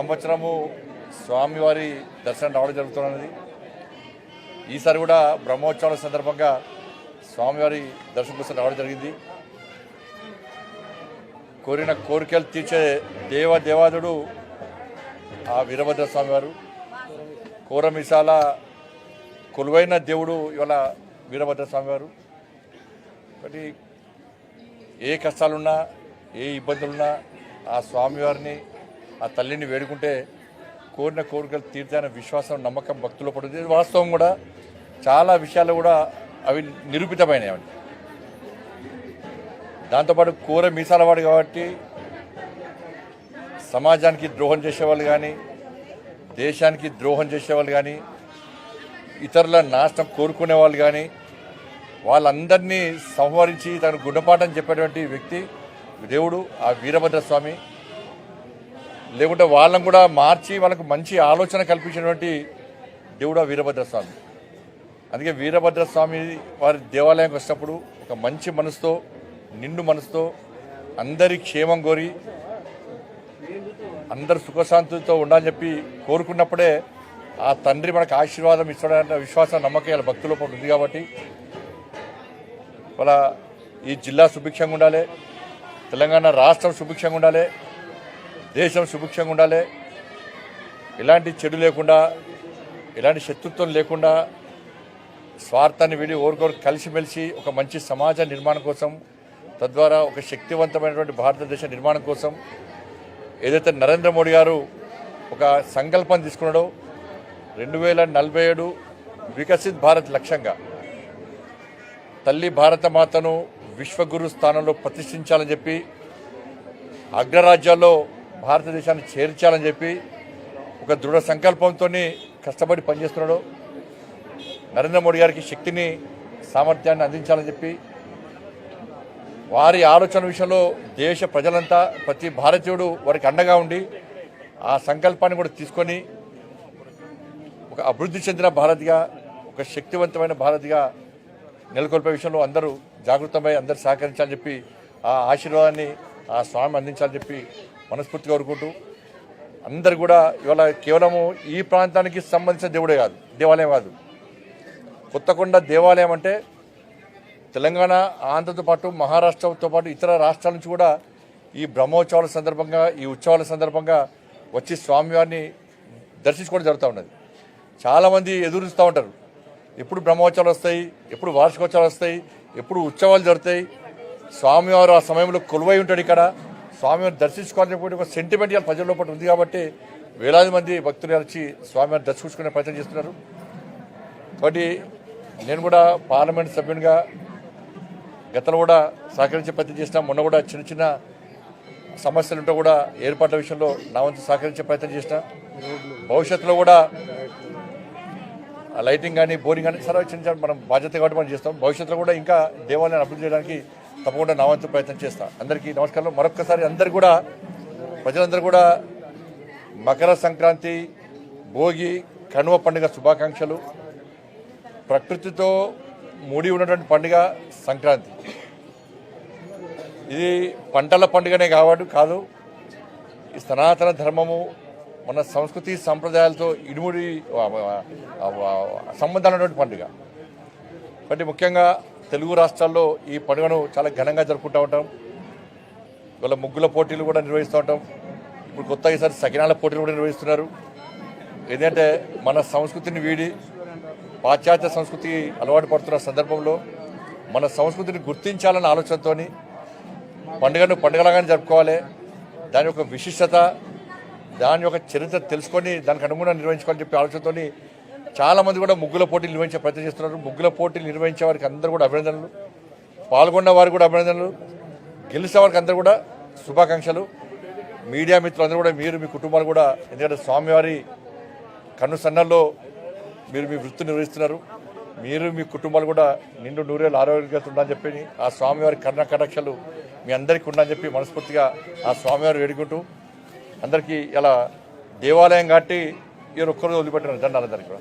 సంవత్సరము స్వామివారి దర్శనం రావడం జరుగుతున్నది. ఈసారి కూడా బ్రహ్మోత్సవాల సందర్భంగా స్వామివారి దర్శనం కోసం రావడం జరిగింది. కోరిన కోరికలు తీర్చే దేవ దేవాదుడు ఆ వీరభద్ర స్వామివారు. కోరమిసాల కొలువైన దేవుడు ఇవాళ వీరభద్ర స్వామివారు. ఒకటి ఏ కష్టాలున్నా ఏ ఇబ్బందులున్నా ఆ స్వామివారిని ఆ తల్లిని వేడుకుంటే కోరిన కోరికలు తీర్చాయన్న విశ్వాసం నమ్మకం భక్తులు పడుతుంది. వాస్తవం కూడా. చాలా విషయాలు కూడా అవి నిరూపితమైనవి దాంతోపాటు కూర మీసాలవాడు కాబట్టి సమాజానికి ద్రోహం చేసేవాళ్ళు కానీ దేశానికి ద్రోహం చేసేవాళ్ళు కానీ ఇతరుల నాశనం కోరుకునే వాళ్ళు కానీ వాళ్ళందరినీ సంహరించి తన గుణపాఠం చెప్పేటువంటి వ్యక్తి దేవుడు ఆ వీరభద్ర స్వామి లేకుంటే వాళ్ళని కూడా మార్చి వాళ్ళకు మంచి ఆలోచన కల్పించినటువంటి దేవుడు వీరభద్రస్వామి. వీరభద్ర స్వామి అందుకే వీరభద్ర స్వామి వారి దేవాలయంకి వచ్చినప్పుడు ఒక మంచి మనసుతో నిండు మనసుతో అందరి క్షేమం కోరి అందరు సుఖశాంతులతో ఉండాలని చెప్పి కోరుకున్నప్పుడే ఆ తండ్రి మనకు ఆశీర్వాదం ఇస్తాడన్న విశ్వాసం నమ్మకం భక్తుల ఉంది కాబట్టి వాళ్ళ ఈ జిల్లా సుభిక్షంగా ఉండాలి తెలంగాణ రాష్ట్రం సుభిక్షంగా ఉండాలి దేశం సుభిక్షంగా ఉండాలి. ఎలాంటి చెడు లేకుండా ఎలాంటి శత్రుత్వం లేకుండా స్వార్థాన్ని విడి ఓరికొరు కలిసిమెలిసి ఒక మంచి సమాజ నిర్మాణం కోసం తద్వారా ఒక శక్తివంతమైనటువంటి భారతదేశ నిర్మాణం కోసం ఏదైతే నరేంద్ర మోడీ గారు ఒక సంకల్పం తీసుకున్నాడో రెండు వేల నలభై ఏడు వికసిత్ భారత్ లక్ష్యంగా తల్లి భారత మాతను విశ్వగురు స్థానంలో ప్రతిష్ఠించాలని చెప్పి అగ్రరాజ్యాల్లో భారతదేశాన్ని చేర్చాలని చెప్పి ఒక దృఢ సంకల్పంతో కష్టపడి పనిచేస్తున్నాడు. నరేంద్ర మోడీ గారికి శక్తిని సామర్థ్యాన్ని అందించాలని చెప్పి వారి ఆలోచన విషయంలో దేశ ప్రజలంతా ప్రతి భారతీయుడు వారికి అండగా ఉండి ఆ సంకల్పాన్ని కూడా తీసుకొని ఒక అభివృద్ధి చెందిన భారత్గా ఒక శక్తివంతమైన భారత్గా నెలకొల్పే విషయంలో అందరూ జాగృతమై అందరూ సహకరించాలని చెప్పి ఆ ఆశీర్వాదాన్ని ఆ స్వామి అందించాలని చెప్పి మనస్ఫూర్తిగా కోరుకుంటూ అందరు కూడా ఇవాళ కేవలము ఈ ప్రాంతానికి సంబంధించిన దేవుడే కాదు దేవాలయం కాదు. కొత్తకొండ దేవాలయం అంటే తెలంగాణ ఆంధ్రతో పాటు మహారాష్ట్రతో పాటు ఇతర రాష్ట్రాల నుంచి కూడా ఈ బ్రహ్మోత్సవాల సందర్భంగా ఈ ఉత్సవాల సందర్భంగా వచ్చి స్వామివారిని దర్శించుకోవడం జరుగుతూ ఉన్నది. చాలామంది ఎదురు చూస్తూ ఉంటారు. ఎప్పుడు బ్రహ్మోత్సవాలు వస్తాయి ఎప్పుడు వార్షికోత్సవాలు వస్తాయి ఎప్పుడు ఉత్సవాలు జరుగుతాయి. స్వామివారు ఆ సమయంలో కొలువై ఉంటాడు ఇక్కడ. స్వామివారిని దర్శించుకోవాలని చెప్పి ఒక సెంటిమెంట్ ఇవాళ ప్రజల లోపల ఉంది కాబట్టి వేలాది మంది భక్తులు వచ్చి స్వామివారిని దర్శించుకునే ప్రయత్నం చేస్తున్నారు. కాబట్టి నేను కూడా పార్లమెంట్ సభ్యునిగా గతంలో కూడా సహకరించే ప్రయత్నం చేసిన మొన్న కూడా చిన్న చిన్న సమస్యలు ఉంటే కూడా ఏర్పాట్ల విషయంలో నా వంతు సహకరించే ప్రయత్నం చేసిన. భవిష్యత్తులో కూడా లైటింగ్ కానీ బోరింగ్ కానీ సరే చిన్న మనం బాధ్యత కాబట్టి మనం చేస్తాం. భవిష్యత్తులో కూడా ఇంకా దేవాలయాన్ని అభివృద్ధి చేయడానికి తప్పకుండా నా వంతు ప్రయత్నం చేస్తాను అందరికీ నమస్కారం మరొక్కసారి అందరు కూడా ప్రజలందరూ కూడా మకర సంక్రాంతి భోగి కనుమ పండుగ శుభాకాంక్షలు. ప్రకృతితో ముడి ఉన్నటువంటి పండుగ సంక్రాంతి. ఇది పంటల పండుగనే కాబట్టి కాదు. ఈ సనాతన ధర్మము మన సంస్కృతి సంప్రదాయాలతో ఇనుముడి సంబంధాలు ఉన్నటువంటి పండుగ. కాబట్టి ముఖ్యంగా తెలుగు రాష్ట్రాల్లో ఈ పండుగను చాలా ఘనంగా జరుపుకుంటూ ఉంటాం. ఇవాళ ముగ్గుల పోటీలు కూడా నిర్వహిస్తూ ఉంటాం. ఇప్పుడు కొత్త ఈసారి సకినాల పోటీలు కూడా నిర్వహిస్తున్నారు. ఏంటంటే మన సంస్కృతిని వీడి పాశ్చాత్య సంస్కృతి అలవాటు పడుతున్న సందర్భంలో మన సంస్కృతిని గుర్తించాలన్న ఆలోచనతో పండుగను పండుగలాగానే జరుపుకోవాలి. దాని యొక్క విశిష్టత దాని యొక్క చరిత్ర తెలుసుకొని దానికి అనుగుణంగా నిర్వహించుకోవాలని చెప్పి ఆలోచనతో చాలామంది కూడా ముగ్గుల పోటీలు నిర్వహించే ప్రయత్నం చేస్తున్నారు. ముగ్గుల పోటీలు నిర్వహించే వారికి అందరూ కూడా అభినందనలు. పాల్గొన్న వారికి కూడా అభినందనలు. గెలిచే వారికి అందరూ కూడా శుభాకాంక్షలు. మీడియా మిత్రులందరూ కూడా మీరు మీ కుటుంబాలు కూడా ఎందుకంటే స్వామివారి కన్ను సన్నల్లో మీరు మీ వృత్తి నిర్వహిస్తున్నారు. మీరు మీ కుటుంబాలు కూడా నిండు నూరేళ్ళు ఆరోగ్యంగా ఉండాలని చెప్పి ఆ స్వామివారి కర్ణ కటాక్షలు మీ అందరికీ ఉండాలని చెప్పి మనస్ఫూర్తిగా ఆ స్వామివారు వేడుకుంటూ అందరికీ ఇలా దేవాలయం కాబట్టి ఈయన ఒక్కరోజు వదిలిపెట్టారు దండాలందరికీ కూడా.